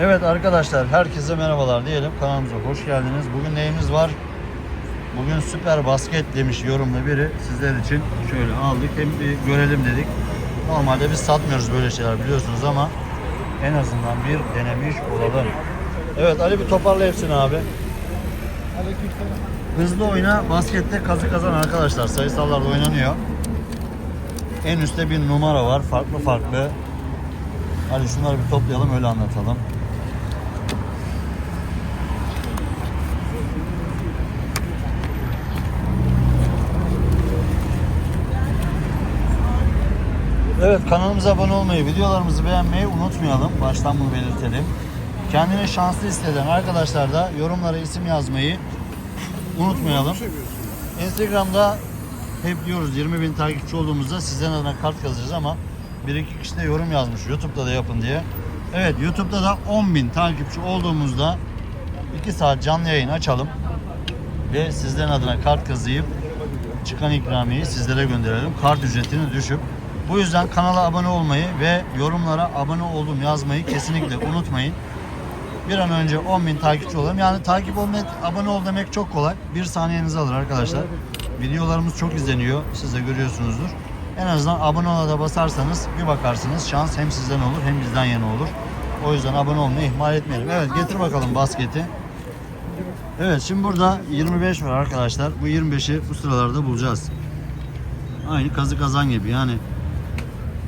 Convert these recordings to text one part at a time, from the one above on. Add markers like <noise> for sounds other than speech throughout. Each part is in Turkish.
Evet arkadaşlar herkese merhabalar diyelim. Kanalımıza hoş geldiniz. Bugün neyimiz var? Bugün süper basket demiş yorumlu biri. Sizler için şöyle aldık. Hem bir görelim dedik. Normalde biz satmıyoruz böyle şeyler biliyorsunuz ama en azından bir denemiş olalım. Evet Ali bir toparla hepsini abi. Hızlı oyna baskette kazı kazan arkadaşlar. Sayısallarda oynanıyor. En üstte bir numara var. Farklı farklı. Hadi şunları bir toplayalım öyle anlatalım. Evet kanalımıza abone olmayı, videolarımızı beğenmeyi unutmayalım. Baştan bunu belirtelim. Kendini şanslı hisseden arkadaşlar da yorumlara isim yazmayı unutmayalım. Instagram'da hep diyoruz 20 bin takipçi olduğumuzda sizden adına kart yazacağız ama bir iki kişi de yorum yazmış YouTube'da da yapın diye. Evet YouTube'da da 10 bin takipçi olduğumuzda 2 saat canlı yayın açalım ve sizlerin adına kart kazıyıp çıkan ikramiyeyi sizlere gönderelim. Kart ücretini düşüp. Bu yüzden kanala abone olmayı ve yorumlara abone oldum yazmayı kesinlikle unutmayın. Bir an önce 10.000 takipçi olalım. Yani takip olmak, abone ol demek çok kolay. Bir saniyenizi alır arkadaşlar. Videolarımız çok izleniyor. Siz de görüyorsunuzdur. En azından abone ol'a da basarsanız bir bakarsınız. Şans hem sizden olur hem bizden yana olur. O yüzden abone olmayı ihmal etmeyelim. Evet getir bakalım basketi. Evet şimdi burada 25 var arkadaşlar. Bu 25'i bu sıralarda bulacağız. Aynı kazı kazan gibi yani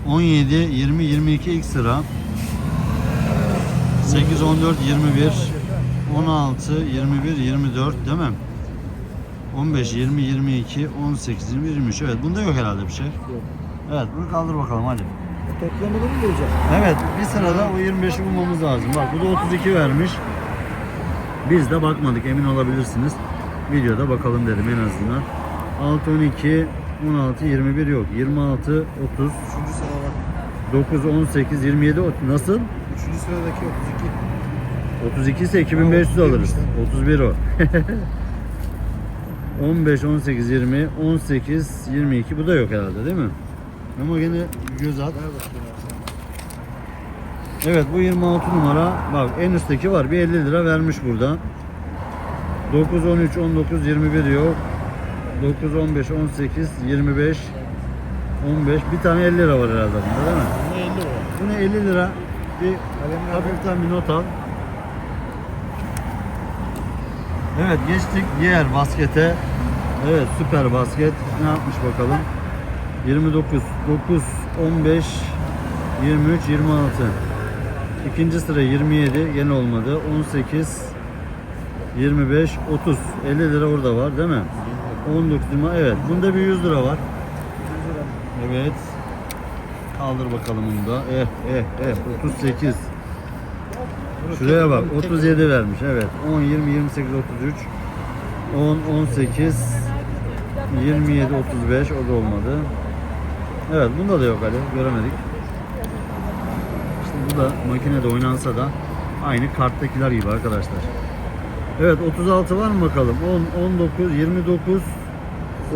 17, 20, 22 ilk sıra 8, 14, 21 16, 21, 24 değil mi? 15, 20, 22, 18, 20, 23 evet bunda yok herhalde bir şey. Evet bunu kaldır bakalım hadi. Toplamını mı bulacağız? Evet bir sırada o 25'i bulmamız lazım. Bak bu da 32 vermiş. Biz de bakmadık emin olabilirsiniz. Videoda bakalım dedim en azından. 6, 12, 16, 21 yok. 26, 30, Üçüncü sıra var. 9, 18, 27, ot- nasıl? Üçüncü sıradaki 32. 32 ise 2500 alırız. 31 o. 15, 18, 20, 18, 22 bu da yok herhalde değil mi? Ama gene göz at. Evet bu 26 numara. Bak en üstteki var. Bir 50 lira vermiş burada. 9, 13, 19, 21 yok. 9, 15, 18, 25, 15. Bir tane 50 lira var herhalde bunda değil mi? Bunda 50 var. Bu ne 50 lira? Bir hafiften bir not al. Evet geçtik diğer baskete. Evet süper basket. Ne yapmış bakalım? 29, 9, 15, 23, 26. İkinci sıra 27 gene olmadı. 18, 25, 30. 50 lira orada var değil mi? 19 lira evet. Bunda bir 100 lira var. Evet. Kaldır bakalım bunu da. Eh eh eh 38. Şuraya bak 37 vermiş evet. 10 20 28 33 10 18 27 35 o da olmadı. Evet bunda da yok Ali göremedik. İşte bu da makinede oynansa da aynı karttakiler gibi arkadaşlar. Evet 36 var mı bakalım? 10 19 29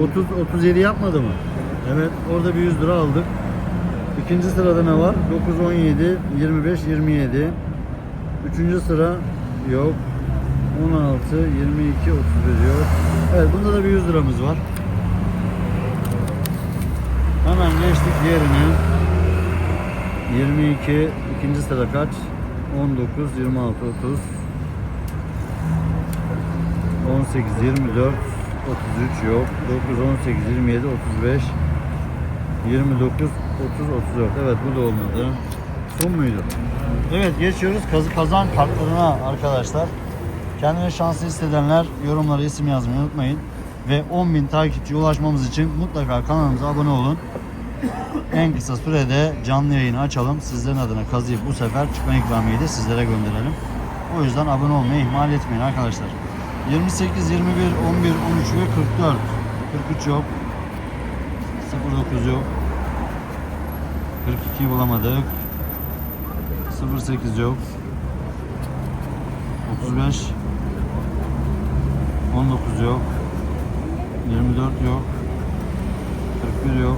30 37 yapmadı mı? Evet orada bir 100 lira aldık. İkinci sırada ne var? 9 17 25 27 Üçüncü sıra yok. 16, 22, 31 yok. Evet bunda da bir 100 liramız var. Hemen geçtik diğerine. 22, ikinci sıra kaç? 19, 26, 30. 18, 24, 33 yok. 9, 18, 27, 35. 29, 30, 34. Evet bu da olmadı. Son muydu? Evet geçiyoruz kazı kazan kartlarına arkadaşlar. Kendine şanslı hissedenler yorumlara isim yazmayı unutmayın. Ve 10.000 takipçiye ulaşmamız için mutlaka kanalımıza abone olun. En kısa sürede canlı yayını açalım. Sizlerin adına kazıyıp bu sefer çıkan ikramiyeyi de sizlere gönderelim. O yüzden abone olmayı ihmal etmeyin arkadaşlar. 28, 21, 11, 13 ve 44. 43 yok. 09 yok. 42 bulamadık. 08 yok. 35 19 yok. 24 yok. 41 yok.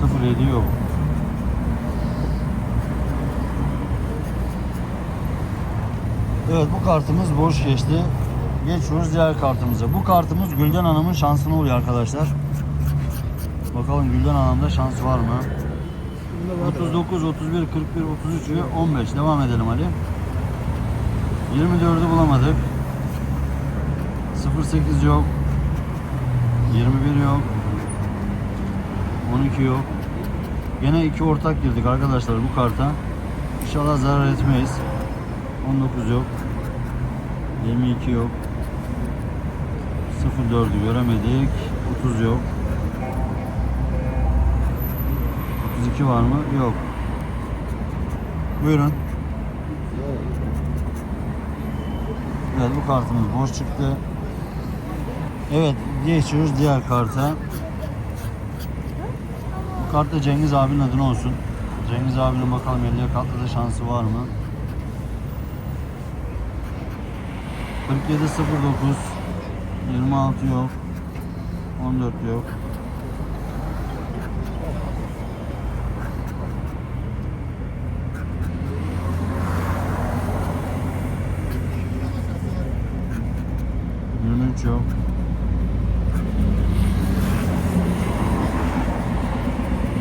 Sıfır yedi yok. Evet bu kartımız boş geçti. Geçiyoruz diğer kartımıza. Bu kartımız Gülden Hanım'ın şansına oluyor arkadaşlar. Bakalım Gülden Hanım'da şans var mı? Bunda var. 39, 31, 41, 33 ve 15. Devam edelim Ali. 24'ü bulamadık. 08 yok. 21 yok. 12 yok. Gene iki ortak girdik arkadaşlar bu karta. İnşallah zarar etmeyiz. 19 yok. 22 yok. 04'ü göremedik. 30 yok. 32 var mı? Yok. Buyurun. Evet bu kartımız boş çıktı. Evet geçiyoruz diğer karta. Bu kart da Cengiz abinin adına olsun. Cengiz abinin bakalım 50'ye katladı şansı var mı? 4709 26 yok 14 yok Yirmi üç yok.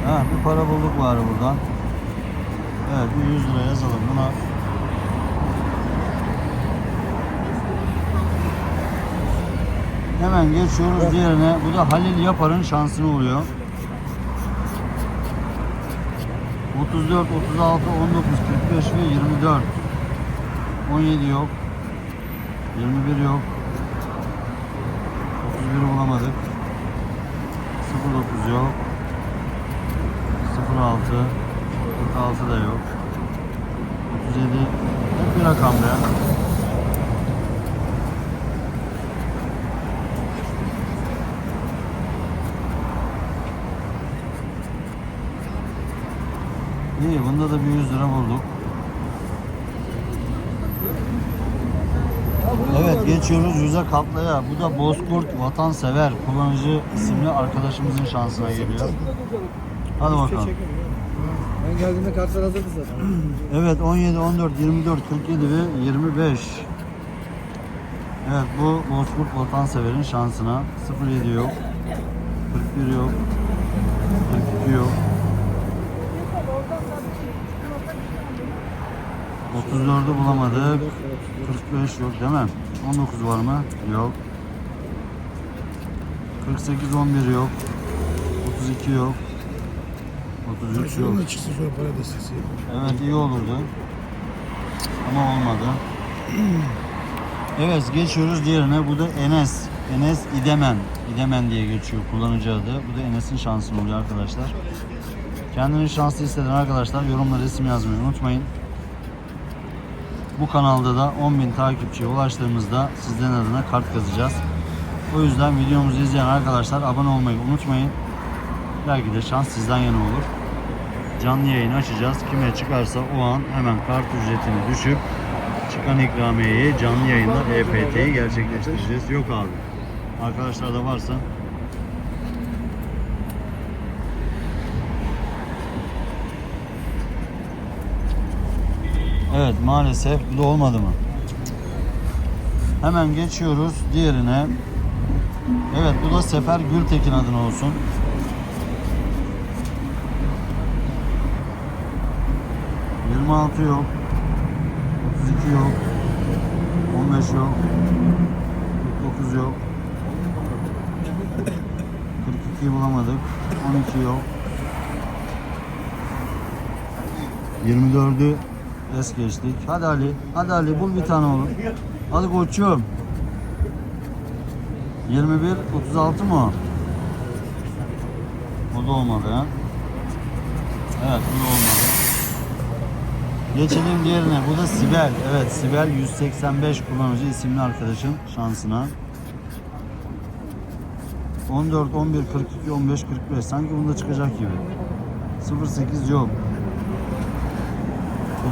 Ha, bir para bulduk var burada. Evet, bir 100 lira yazalım buna. Hemen geçiyoruz diğerine. Bu da Halil Yapar'ın şansını oluyor. 34, 36, 19, 45 ve 24. 17 yok. 21 yok. 31'i bulamadık. 09 yok. 06 46 da yok. 37 hep bir rakam be. İyi bunda da bir 100 lira bulduk. Evet geçiyoruz yüze katlaya. Bu da Bozkurt Vatansever kullanıcı isimli arkadaşımızın şansına geliyor. Hadi şey bakalım. Ben geldiğimde kartlar hazırdı zaten. <clears throat> Evet 17, 14, 24, 47 ve 25. Evet bu Bozkurt Vatansever'in şansına 07 yok. 41 yok. 42 yok. 34'ü bulamadık. 45 yok değil mi? 19 var mı? Yok. 48 11 yok. 32 yok. 33 yok. Para destesi. Evet iyi olurdu. Ama olmadı. Evet geçiyoruz diğerine. Bu da Enes. Enes İdemen. İdemen diye geçiyor kullanıcı adı. Bu da Enes'in şansını oluyor arkadaşlar. Kendini şanslı hisseden arkadaşlar yorumlara isim yazmayı unutmayın. Bu kanalda da 10.000 takipçiye ulaştığımızda sizlerin adına kart kazacağız. O yüzden videomuzu izleyen arkadaşlar abone olmayı unutmayın. Belki de şans sizden yana olur canlı yayın açacağız. Kime çıkarsa o an hemen kart ücretini düşüp çıkan ikramiyeyi canlı yayında EFT'yi gerçekleştireceğiz. Yok abi. Arkadaşlar da varsa Evet maalesef bu da olmadı mı? Hemen geçiyoruz diğerine. Evet bu da Sefer Gültekin adına olsun. 26 yok. 32 yok. 15 yok. 49 yok. 42 bulamadık. 12 yok. 24'ü es geçtik. Hadi Ali. Hadi Ali bul bir tane oğlum. Hadi koçum. 21 36 mı o? Da olmadı ha. Evet bu da olmadı. Geçelim diğerine. Bu da Sibel. Evet Sibel 185 kullanıcı isimli arkadaşın şansına. 14, 11, 42, 15, 45. Sanki bunda çıkacak gibi. 08 yok.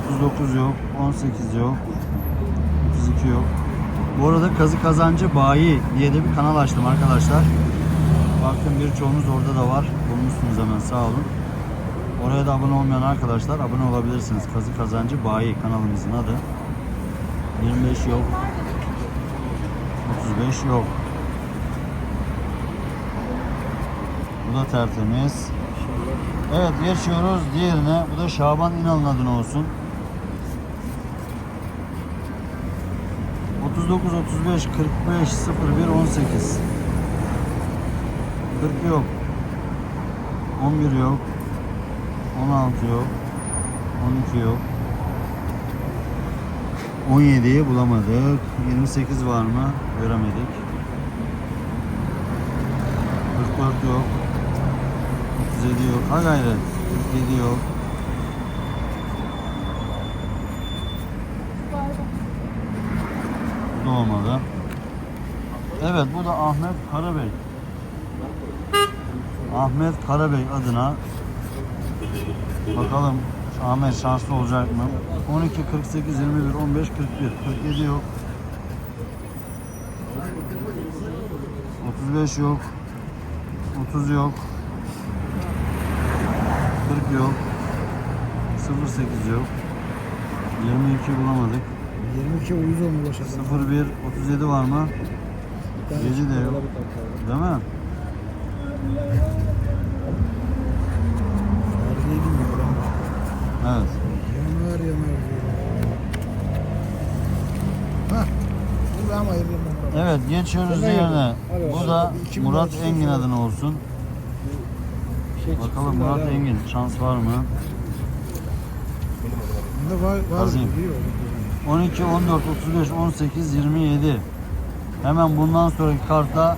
39 yok. 18 yok. 32 yok. Bu arada Kazı Kazancı Bayi diye de bir kanal açtım arkadaşlar. Baktım birçoğunuz orada da var. Bulmuşsunuz hemen sağ olun. Oraya da abone olmayan arkadaşlar abone olabilirsiniz. Kazı Kazancı Bayi kanalımızın adı. 25 yok. 35 yok. Bu da tertemiz. Evet geçiyoruz diğerine. Bu da Şaban İnal'ın adına olsun. 39, 35, 45, 01, 18. 40 yok. 11 yok. 16 yok. 12 yok. 17'yi bulamadık. 28 var mı? Göremedik. 44 yok. 37 yok. Ha gayret. 47 yok. Olmadı. Evet bu da Ahmet Karabey. Ahmet Karabey adına bakalım Ahmet şanslı olacak mı? 12, 48, 21, 15, 41, 47 yok. 35 yok. 30 yok. 40 yok. 08 yok. 22 bulamadık. 22 uyuz olma başladı. 01, 37 var mı? Gece de yok. Değil mi? Evet. Yanar yanar. Hah. Bu. Evet geçiyoruz diğerine. Bu da Murat Murat Engin adına olsun. Şey Bakalım Murat. Engin şans var mı? Bunda var, var. Oldu. 12, 14, 35, 18, 27. Hemen bundan sonraki kartta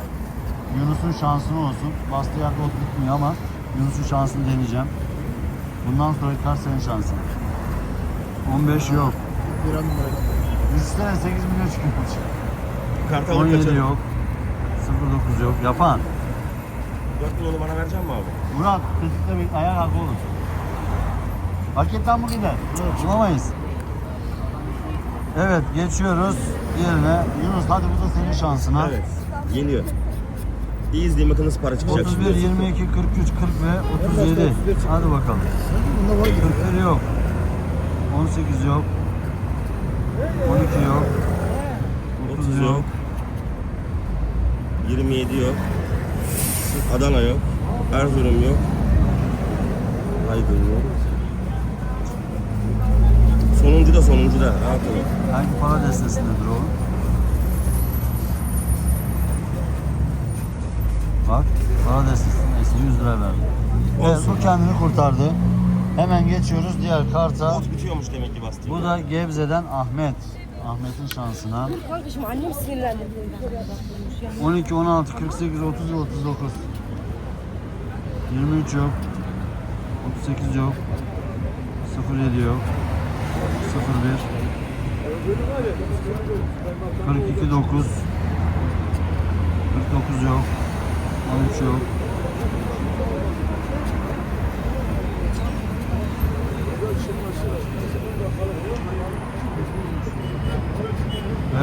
Yunus'un şansını olsun. Bastığı yerde ot bitmiyor ama Yunus'un şansını deneyeceğim. Bundan sonraki kart senin şansın. 15 yok. Bir an numara. Düşünsene 8 milyon çıkıyor. Kartı alıp 17 kaçarım. yok. 09 yok. Yapan. 4 yıl onu bana verecek mi abi? Murat tetikte bir ayağa kalk oğlum. Paketten bu gider. Bulamayız. Evet geçiyoruz diğerine. Yunus hadi bu da senin şansına. Evet. Geliyor. İyi izleyin bakın nasıl para çıkacak 31, şimdi. 22, 43, 40 ve 37. Hadi bakalım. Bunda var gibi. 41 yok. 18 yok. 12 yok. 30 30 yok. yok. 27 yok. Adana yok. Erzurum yok. Aydın yok. Sonuncu da sonuncu da. Rahat olun. Hangi para destesindedir o? Bak para destesindeyse 100 lira verdi. Evet bu kendini kurtardı. Hemen geçiyoruz diğer karta. Ot bitiyormuş demek ki bastığında. Bu da Gebze'den Ahmet. Ahmet'in şansına. Kardeşim annem sinirlendi. 12, 16, 48, 30, 39. 23 yok. 38 yok. 07 yok. 01. 42, 9. 49 yok. 13 yok.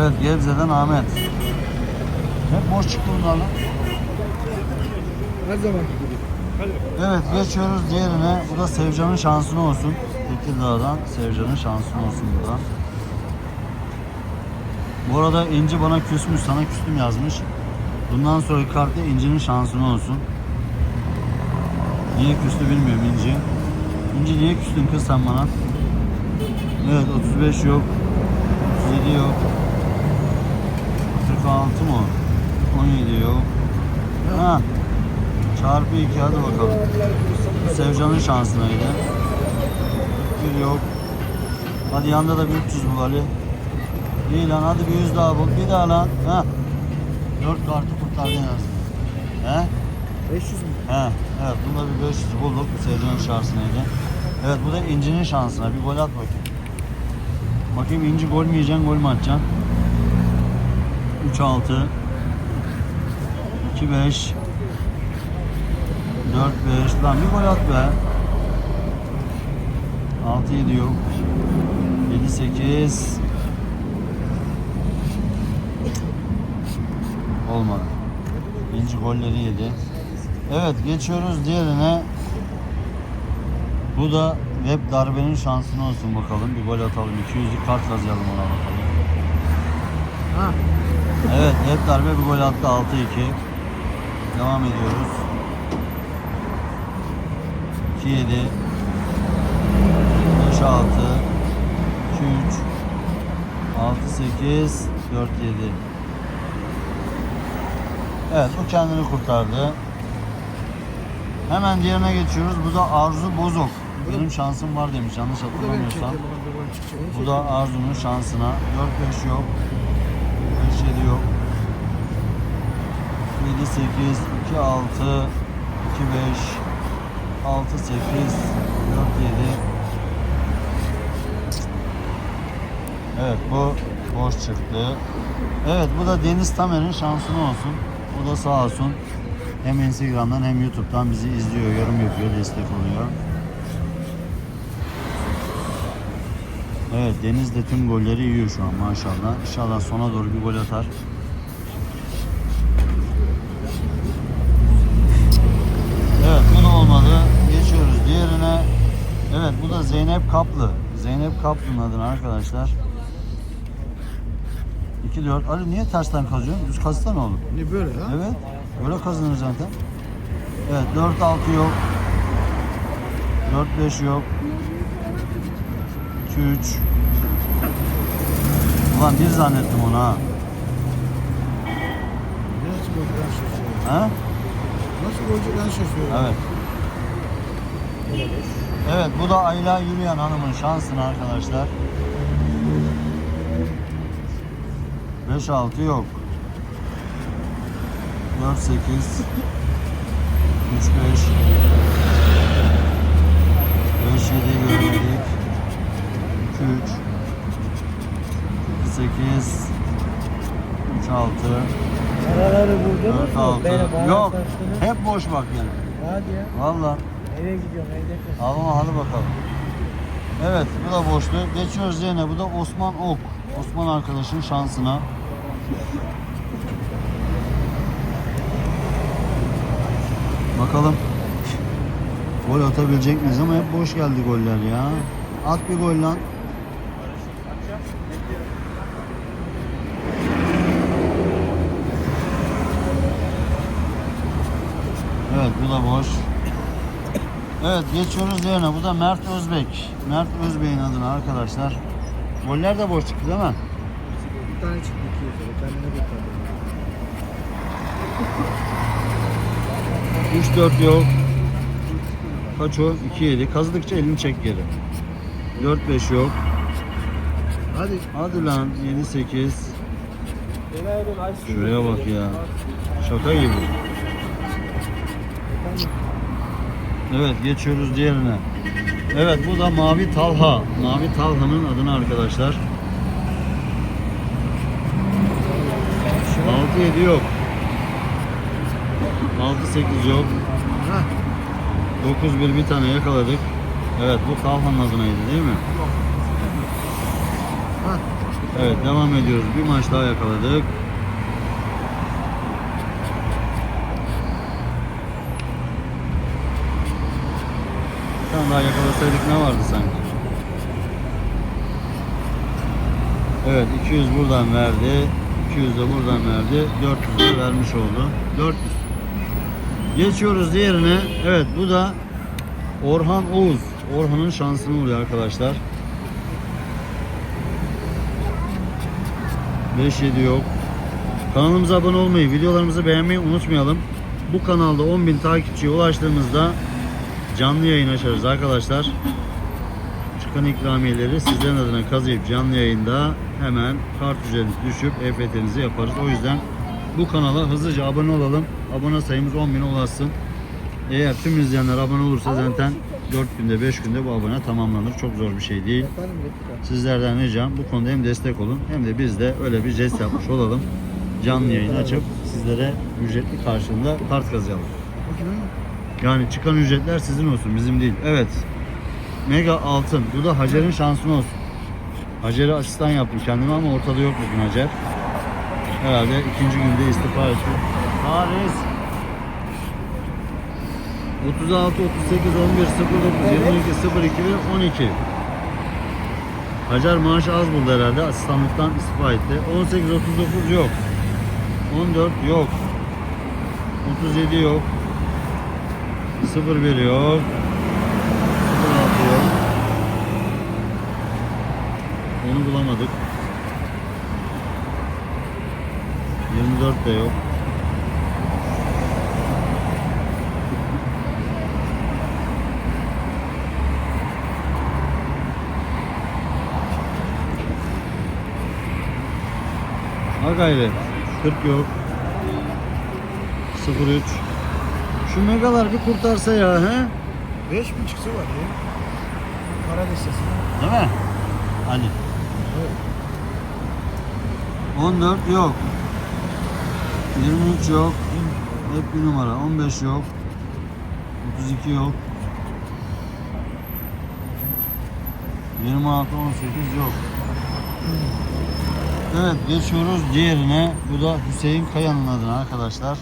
Evet Gebze'den Ahmet. Hep boş çıktı bunlarla. Her gibi. Evet geçiyoruz diğerine. Bu da Sevcan'ın şansına olsun. Tekirdağ'dan Sevcan'ın şansına olsun bu da. Bu arada İnci bana küsmüş, sana küstüm yazmış. Bundan sonraki kartta İnci'nin şansına olsun. Niye küstü bilmiyorum İnci. İnci niye küstün kız sen bana? Evet 35 yok. 37 yok. 46 mı? o? 17 yok. Ha. Çarpı 2 hadi bakalım. Sevcan'ın şansınaydı. Bir yok. Hadi yanda da bir 300 bul Ali. İyi lan hadi bir 100 daha bul. Bir daha lan. Ha. 4 kartı kurtardın en azından. He? 500 mü? He. Evet bunda bir 500 bulduk. Bu Sevcan'ın şansınaydı. Evet bu da İnci'nin şansına. Bir gol at bakayım. Bakayım İnci gol mü yiyeceksin, gol mü atacaksın? 3-6 2-5 4-5 Lan bir gol at be 6-7 yok 7-8 Olmadı. İnci golleri yedi. Evet geçiyoruz diğerine. Bu da web darbenin şansına olsun bakalım. Bir gol atalım. 200'lük kart kazıyalım ona bakalım. Ha. Evet web darbe bir gol attı 6-2. Devam ediyoruz. 2-7 5-6 2-3 6-8 4-7 Evet bu kendini kurtardı. Hemen diğerine geçiyoruz. Bu da Arzu Bozok. Benim şansım var demiş yanlış Bu da benim hatırlamıyorsam. çekeceğim. Bakalım bir gol çıkacak. Onu Bu da Arzu'nun şansına. 4-5 yok. 5-7 yok. 7-8, 2-6, 2-5, 6-8, 4-7. Evet bu boş çıktı. Evet bu da Deniz Tamer'in şansına olsun. Bu da sağ olsun. Hem Instagram'dan hem YouTube'dan bizi izliyor, yorum yapıyor, destek oluyor. Evet Deniz de tüm golleri yiyor şu an maşallah. İnşallah sona doğru bir gol atar. Evet bu da olmadı. Geçiyoruz diğerine. Evet bu da Zeynep Kaplı. Zeynep Kaplı'nın adına arkadaşlar. 2-4. Ali niye tersten kazıyorsun? Düz kazsana oğlum. Ne böyle ha? Evet. Öyle kazanır zaten. Evet 4-6 yok. 4-5 yok. 2-3. Ulan bir zannettim onu ha. Nasıl golcüden şaşırıyor? Ha? Nasıl golcüden şaşırıyor? Evet. Evet bu da Ayla Yürüyen Hanım'ın şansına arkadaşlar. 5-6 yok. 4-8 3-5 5-7 görmedik. 2-3 8 3-6 Paraları buldunuz 4 mu? Beni 6 bana Yok. sattınız. Hep boş bak yani. Hadi ya. Valla. Eve gidiyorum evde. Al ama hadi bakalım. Evet bu da boştu. Geçiyoruz yerine. Bu da Osman Ok. Osman arkadaşın şansına. Bakalım. Gol atabilecek miyiz ama hep boş geldi goller ya. At bir gol lan. Evet bu da boş. Evet geçiyoruz yerine. Bu da Mert Özbek. Mert Özbek'in adına arkadaşlar. Goller de boş çıktı değil mi? Bir tane çıktı iki yukarı. Kendine kurtardı. 3-4 yok. Kaç o? 2-7. Kazıdıkça elini çek geri. 4-5 yok. Hadi. Hadi lan 7-8. Günaydın Aysun. Şuraya bak ya. Şaka gibi. Evet geçiyoruz diğerine. Evet bu da Mavi Talha. Mavi Talha'nın adını arkadaşlar. 6-7 yok. 6-8 yok. Ha. 9-1 bir tane yakaladık. Evet bu Talha'nın adınaydı değil mi? Evet devam ediyoruz. Bir maç daha yakaladık. Tane daha yakalasaydık ne vardı sanki? Evet 200 buradan verdi. 200 de buradan verdi. 400 de vermiş oldu. 400. Geçiyoruz diğerine. Evet bu da Orhan Oğuz. Orhan'ın şansını oluyor arkadaşlar. 5-7 yok. Kanalımıza abone olmayı, videolarımızı beğenmeyi unutmayalım. Bu kanalda 10.000 takipçiye ulaştığımızda canlı yayın açarız arkadaşlar. Çıkan ikramiyeleri sizlerin adına kazıyıp canlı yayında hemen kart üzeriniz düşüp EFT'nizi yaparız. O yüzden bu kanala hızlıca abone olalım. Abone sayımız 10.000'e ulaşsın. Eğer tüm izleyenler abone olursa zaten 4 günde 5 günde bu abone tamamlanır. Çok zor bir şey değil. Sizlerden ricam bu konuda hem destek olun hem de biz de öyle bir jest yapmış olalım. Canlı yayın açıp sizlere ücretli karşılığında kart kazıyalım. Yani çıkan ücretler sizin olsun bizim değil. Evet. Mega altın. Bu da Hacer'in şansına olsun. Hacer'e asistan yaptım kendime ama ortada yok bugün Hacer. Herhalde ikinci günde istifa etti. Paris. 36, 38, 11, 09, 22, 02 ve 12. Hacer maaşı az buldu herhalde. Asistanlıktan istifa etti. 18, 39 yok. 14 yok. 37 yok. 01 yok. 06 yok. Onu bulamadık. 24 de yok. Ha gayret. 40 yok. 03. Şu megalar bir kurtarsa ya he? 5 mi çıksa var ya? Para destesi. Değil mi? Hadi. 14 yok. 23 yok. Hep bir numara. 15 yok. 32 yok. 26, 18 yok. Evet geçiyoruz diğerine. Bu da Hüseyin Kaya'nın adına arkadaşlar.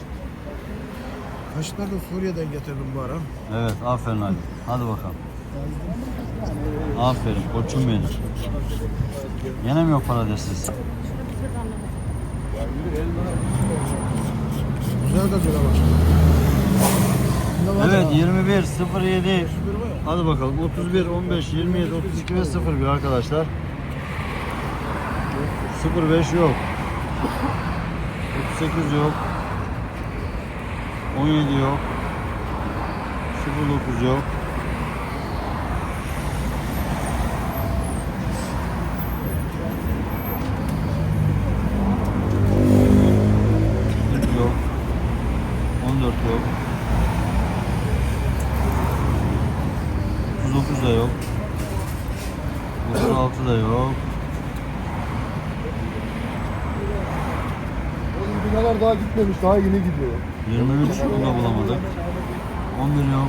Kaşıkları da Suriye'den getirdim bu ara. Evet aferin Ali. Hadi bakalım. Aferin koçum benim. Yine mi yok para destesi? Güzel. Bunda var Evet ya. 21 07 Bir var ya. Hadi bakalım 31 15 27 32 ve 01 arkadaşlar. 05 yok. 38 yok. 17 yok. 09 yok. yok. 14 yok. 39 da yok. 36 da yok. Binalar daha gitmemiş. Daha yeni gidiyor. 23 bunu da bulamadık. 11 yok.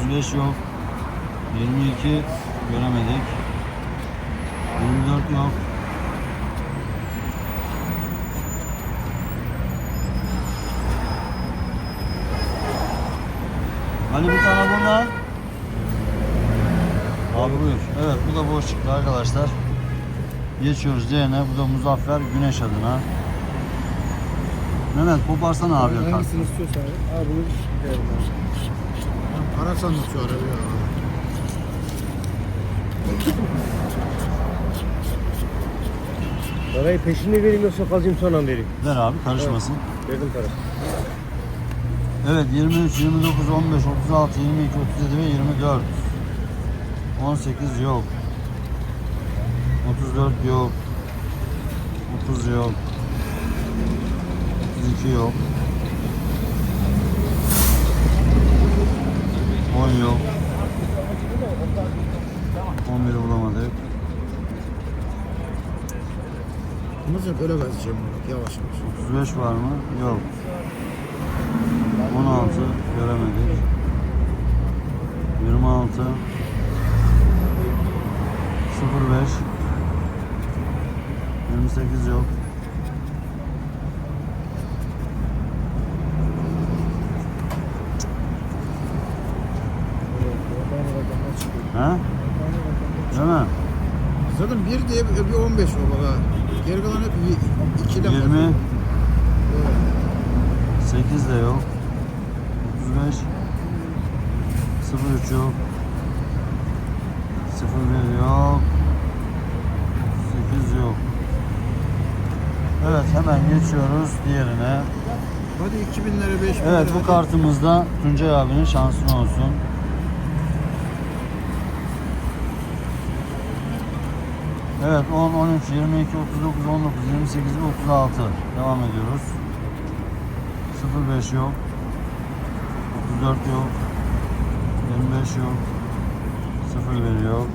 35 yok. 22 göremedik. 24 yok. Ali bir tane bundan. Abi buyur. Evet bu da boş çıktı arkadaşlar. Geçiyoruz diğerine. Bu da Muzaffer Güneş adına. Mehmet koparsana abi kart. Hangisini istiyorsan abi. Abi bunu gidelim abi. Para sandık şu araba ya. Parayı peşinde vereyim yoksa kazayım sonra mı vereyim? Ver abi karışmasın. Verdim para. Evet 23, 29, 15, 36, 22, 37 ve 24. 18 yok. 34 yok. 30 yok. 32 yok. 10 yok. 11'i bulamadık. Nasıl böyle bunu? Yavaş yavaş. 35 var mı? Yok. 16 göremedik. 26 05 28 yok. Ha? Değil mi? Zaten bir diye bir 15 o baba. Geri kalan hep 2'den 20 8 de yok. 35 03 yok. 01 yok. 8 yok. Evet hemen geçiyoruz diğerine. Hadi 2000 lira 5000 lira. Evet bu hadi. kartımızda Tuncay abinin şansına olsun. Evet 10, 13, 22, 39, 19, 28 36 devam ediyoruz. 05 yok. 34 yok. 25 yok. 01 yok.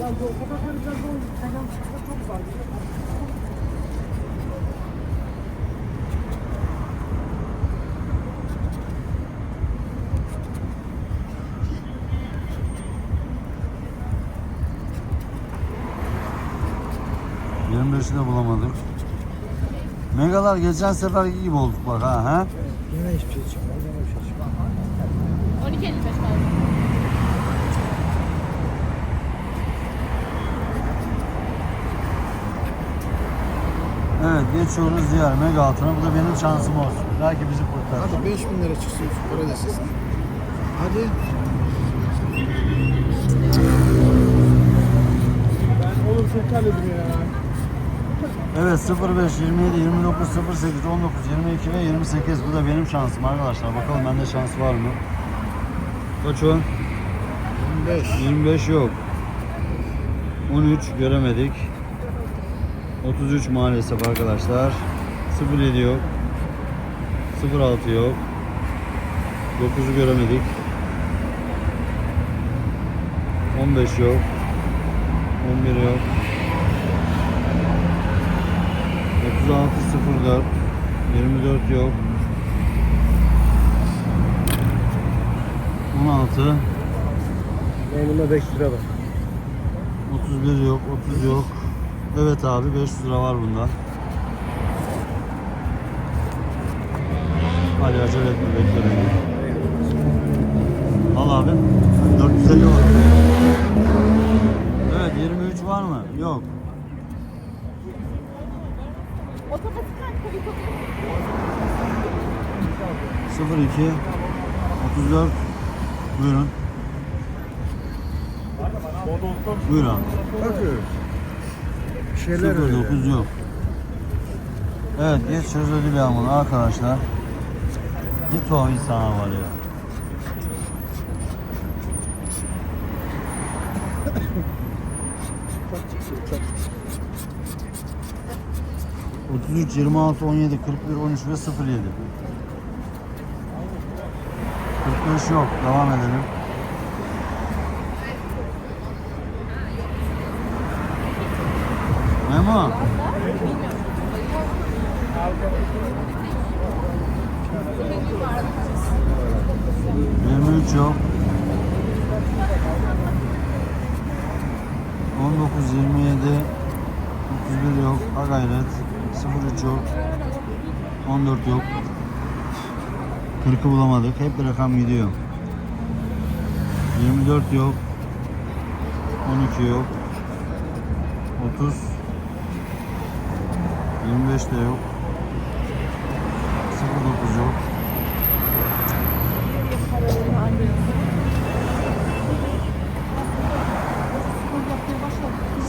Ya bu kadar çok var. Megalar geçen seferki gibi olduk bak ha. ha? Yine hiçbir şey çıkmadı. Yine bir şey çıkmadı. 12 55 kaldı. Evet geçiyoruz diğer mega altına. Bu da benim şansım olsun. Belki bizi kurtarır. Hadi 5000 lira çıksın şu para desesine. Hadi. Oğlum sen terledim ya. Evet 05, 27, 29, 08, 19, 22 ve 28. Bu da benim şansım arkadaşlar. Bakalım bende şans var mı? Kaç o? 25. 25 yok. 13 göremedik. 33 maalesef arkadaşlar. 07 yok. 06 yok. 9'u göremedik. 15 yok. 11 yok. 36 04 24 yok. 16 Beynime 5 lira var. 31 yok, 30 yok. Evet abi 500 lira var bunda. Hadi acele etme bekle beni. Al abi. 450 var. Evet 23 var mı? Yok. Otomatikman tabii tabii. 02 34 Buyurun. Buyurun abi. Bakıyoruz. Bir şeyler 09 yok. Evet geçiyoruz ödül yağmuru arkadaşlar. Ne tuhaf insanlar var ya. Otuz üç, yirmi altı, on yedi, kırk bir, on üç ve sıfır yedi. Kırk beş yok. Devam edelim. Memo. Yirmi üç yok. On dokuz, yirmi yedi, otuz bir yok. Ha gayret. Sıfır üç yok. On dört yok. Kırkı bulamadık. Hep bir rakam gidiyor. Yirmi dört yok. On iki yok. 30 25 de yok 09 yok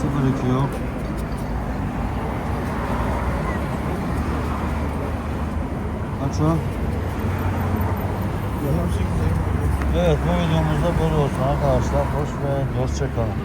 Sıfır iki yok. Kaç o? Evet bu videomuzda böyle olsun arkadaşlar. Hoş ve hoşça kalın.